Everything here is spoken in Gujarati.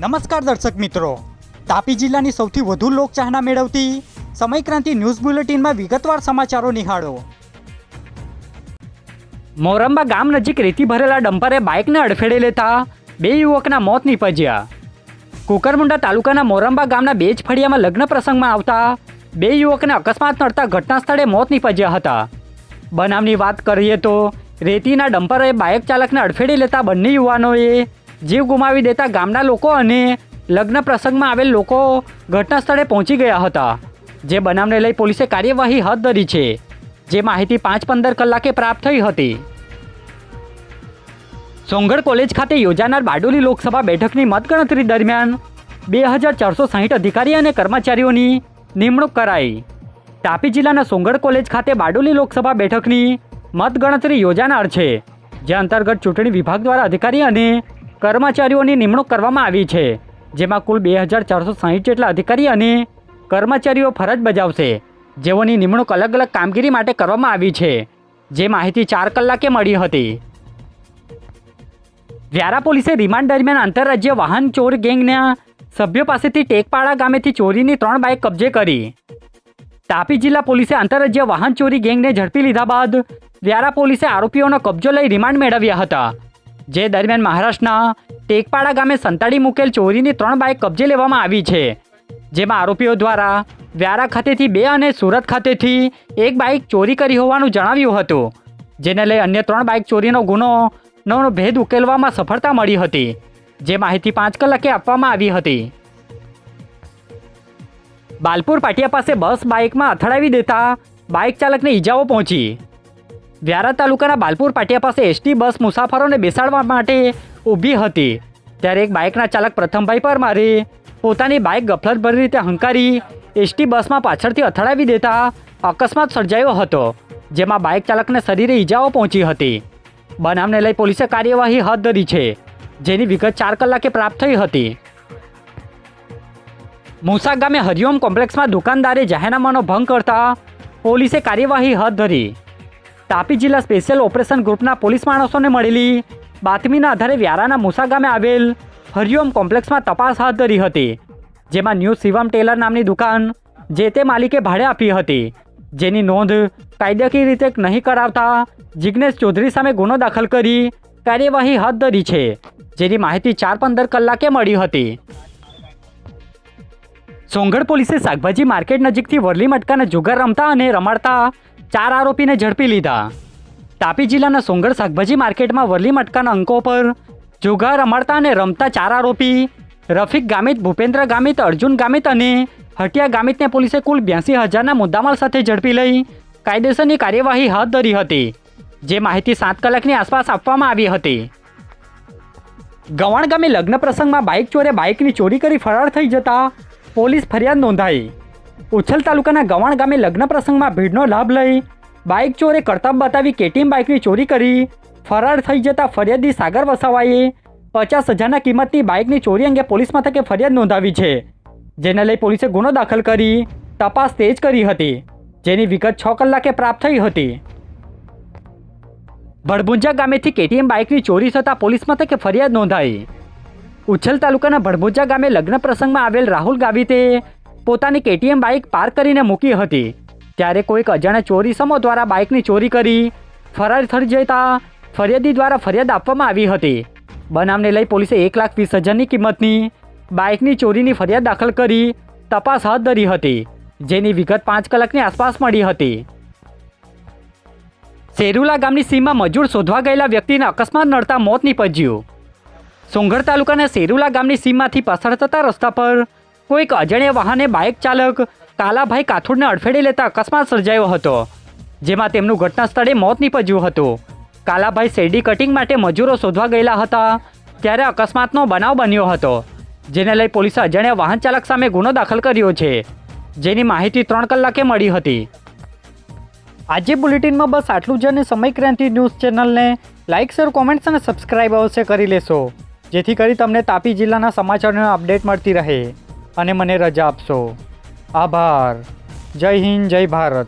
નમસ્કાર દર્શક મિત્રો. તાપી જિલ્લાની સૌથી વધુ લોકચાહના મેળવતી સમયક્રાંતિ ન્યૂઝ બુલેટિનમાં વિગતવાર સમાચારો નિહાળો. મોરંબા ગામ નજીક રેતી ભરેલા ડમ્પરે બાઇકને અડફેડે લેતા બે યુવકના મોત નીપજ્યા. કુકરમુંડા તાલુકાના મોરંબા ગામના બે ફળિયામાં લગ્ન પ્રસંગમાં આવતા બે યુવકને અકસ્માત નડતા ઘટના સ્થળે મોત નીપજ્યા હતા. બનાવની વાત કરીએ તો રેતીના ડમ્પરે બાઇક ચાલકને અડફેડી લેતા બંને યુવાનોએ જીવ ગુમાવી દેતા ગામના લોકો અને લગ્ન પ્રસંગમાં આવેલ લોકો ઘટના સ્થળે પહોંચી ગયા હતા, જે બનાવને લઈ પોલીસે કાર્યવાહી હાથ ધરી છે, જે માહિતી પાંચ પંદર કલાકે પ્રાપ્ત થઈ હતી. સોંગઢ કોલેજ ખાતે યોજાનાર બારડોલી લોકસભા બેઠકની મતગણતરી દરમિયાન બે હજાર ચારસો સાહીઠ અધિકારી અને કર્મચારીઓની નિમણૂક કરાઈ. તાપી જિલ્લાના સોંગઢ કોલેજ ખાતે બારડોલી લોકસભા બેઠકની મતગણતરી યોજાનાર છે, જે અંતર્ગત ચૂંટણી વિભાગ દ્વારા અધિકારી અને કર્મચારીઓની નિમણૂક કરવામાં આવી છે, જેમાં કુલ બે હજાર ચારસો સાહીઠ જેટલા અધિકારી અને કર્મચારીઓ ફરજ બજાવશે. જેઓની નિમણૂક અલગ અલગ કામગીરી માટે કરવામાં આવી છે, જે માહિતી ચાર કલાકે મળી હતી. વ્યારા પોલીસે રિમાન્ડ દરમિયાન આંતરરાજ્ય વાહન ચોર ગેંગના સભ્યો પાસેથી ટેકપાડા ગામેથી ચોરીની ત્રણ બાઇક કબજે કરી. તાપી જિલ્લા પોલીસે આંતરરાજ્ય વાહન ચોરી ગેંગને ઝડપી લીધા બાદ વ્યારા પોલીસે આરોપીઓનો કબજો લઈ રિમાન્ડ મેળવ્યા હતા. જે દરમિયાન મહારાષ્ટ્રના ટેકપાડા ગામે સંતાડી મૂકેલ ચોરીની ત્રણ બાઇક કબજે લેવામાં આવી છે. જેમાં આરોપીઓ દ્વારા વ્યારા ખાતેથી બે અને સુરત ખાતેથી એક બાઇક ચોરી કરી હોવાનું જણાવ્યું હતું, જેને લઈ અન્ય ત્રણ બાઇક ચોરીનો ગુનો નો ભેદ ઉકેલવામાં સફળતા મળી હતી, જે માહિતી પાંચ કલાકે આપવામાં આવી હતી. બાલપુર પાટિયા પાસે બસ બાઇકમાં અથડાવી દેતા બાઇક ચાલકને ઈજાઓ પહોંચી. વ્યારા તાલુકાના બાલપુર પાટિયા પાસે એસટી બસ મુસાફરોને બેસાડવા માટે ઊભી હતી. ત્યારે એક બાઇકના ચાલક પ્રથમભાઈ પરમારે પોતાની બાઇક ગફલતભરી રીતે હંકારી એસટી બસમાં પાછળથી અથડાવી દેતા અકસ્માત સર્જાયો હતો, જેમાં બાઇક ચાલકને શરીરે ઈજાઓ પહોંચી હતી. બનાવને લઈ પોલીસે કાર્યવાહી હાથ ધરી છે, જેની વિગત ચાર કલાકે પ્રાપ્ત થઈ હતી. મુસા ગામે હરિઓમ કોમ્પ્લેક્સમાં દુકાનદારે જાહેરનામાનો ભંગ કરતા પોલીસે કાર્યવાહી હાથ ધરી. તાપી જિલ્લા સ્પેશિયલ ઓપરેશન ગ્રુપના પોલીસ માણસોને મળેલી બાતમીના આધારે વ્યારાના મુસા ગામે આવેલ હરિઓમ કોમ્પ્લેક્સમાં તપાસ હાથ ધરી હતી, જેમાં ન્યૂ શિવમ ટેલર નામની દુકાન જે તે માલિકે ભાડે આપી હતી, જેની નોંધ કાયદાકીય રીતે નહીં કરાવતા જિજ્ઞેશ ચૌધરી સામે ગુનો દાખલ કરી કાર્યવાહી હાથ ધરી છે, જેની માહિતી ચાર પંદર કલાકે મળી હતી. સોંગઢ પોલીસે શાકભાજી માર્કેટ નજીકથી વરલી મટકાના જુગાર રમતા અને રમાડતા ચાર આરોપીને ઝડપી લીધા. તાપી જિલ્લાના સોંગળ શાકભાજી માર્કેટમાં વરલી મટકાના અંકો પર જુગાર રમાડતા અને રમતા ચાર આરોપી, રફીક ગામિત, ભૂપેન્દ્ર ગામિત, અર્જુન ગામિત અને હટિયા ગામિતને પોલીસે કુલ બ્યાસી હજારના મુદ્દામાલ સાથે ઝડપી લઈ કાયદેસરની કાર્યવાહી હાથ ધરી હતી, જે માહિતી સાત કલાકની આસપાસ આપવામાં આવી હતી. ગવાણ ગામે લગ્ન પ્રસંગમાં બાઇક ચોરે બાઇકની ચોરી કરી ફરાર થઈ જતા પોલીસ ફરિયાદ નોંધાઈ. ઉછલ તાલુકાના ગવાણ ગામે લગ્ન પ્રસંગમાં ભીડનો લાભ લઈ બાઇક ચોરે કરતબ બતાવી કેટીએમ બાઇકની ચોરી કરી. ફરાર થઈ જતા ફરિયાદી સાગર વસાવાએ પચાસ હજારના કિંમતની બાઇકની ચોરી અંગે પોલીસ મથકે ફરિયાદ નોંધાવી છે, જેને લઈ પોલીસે ગુનો દાખલ કરી તપાસ તેજ કરી હતી, જેની વિગત છ કલાકે પ્રાપ્ત થઈ હતી. ભડભુંજા ગામેથી કેટીએમ બાઇકની ચોરી થતાં પોલીસ મથકે ફરિયાદ નોંધાઈ. ઉછલ તાલુકાના ભડભુંજા ગામે લગ્ન પ્રસંગમાં આવેલ રાહુલ ગાવિતે પોતાની કેટીએમ બાઇક પાર્ક કરીને મૂકી હતી. ત્યારે કોઈક અજાણ્યા ચોરી સમો દ્વારા બાઇકની ચોરી કરી, ફરાર થઈ જતા ફરિયાદી દ્વારા ફરિયાદ આપવામાં આવી હતી. બનાવને લઈ પોલીસે એક લાખ વીસ હજારની કિંમતની બાઇકની ચોરીની ફરિયાદ દાખલ કરી તપાસ હાથ ધરી હતી, જેની વિગત પાંચ કલાકની આસપાસ મળી હતી. સેરુલા ગામની સીમમાં મજૂર શોધવા ગયેલા વ્યક્તિને અકસ્માત નડતા મોત નીપજ્યું. સોંગઢ તાલુકાના સેરુલા ગામની સીમમાંથી પસાર થતા રસ્તા પર કોઈક અજાણ્યા વાહને બાઇક ચાલક કાલાભાઈ કાથુડને અડફેડી લેતા અકસ્માત સર્જાયો હતો, જેમાં તેમનું ઘટના સ્થળે મોત નીપજ્યું હતું. કાલાભાઈ શેરડી કટિંગ માટે મજૂરો શોધવા ગયેલા હતા, ત્યારે અકસ્માતનો બનાવ બન્યો હતો, જેને લઈ પોલીસે અજાણ્યા વાહન ચાલક સામે ગુનો દાખલ કર્યો છે, જેની માહિતી ત્રણ કલાકે મળી હતી. આજે બુલેટિનમાં બસ આટલું જ અને સમય ક્રાંતિ ન્યૂઝ ચેનલને લાઇક, શેર, કોમેન્ટ્સ અને સબસ્ક્રાઇબ અવશ્ય કરી લેશો, જેથી કરી તમને તાપી જિલ્લાના સમાચારોની અપડેટ મળતી રહે. અને મને રજા આપશો. આભાર. જય હિન્દ જય ભારત.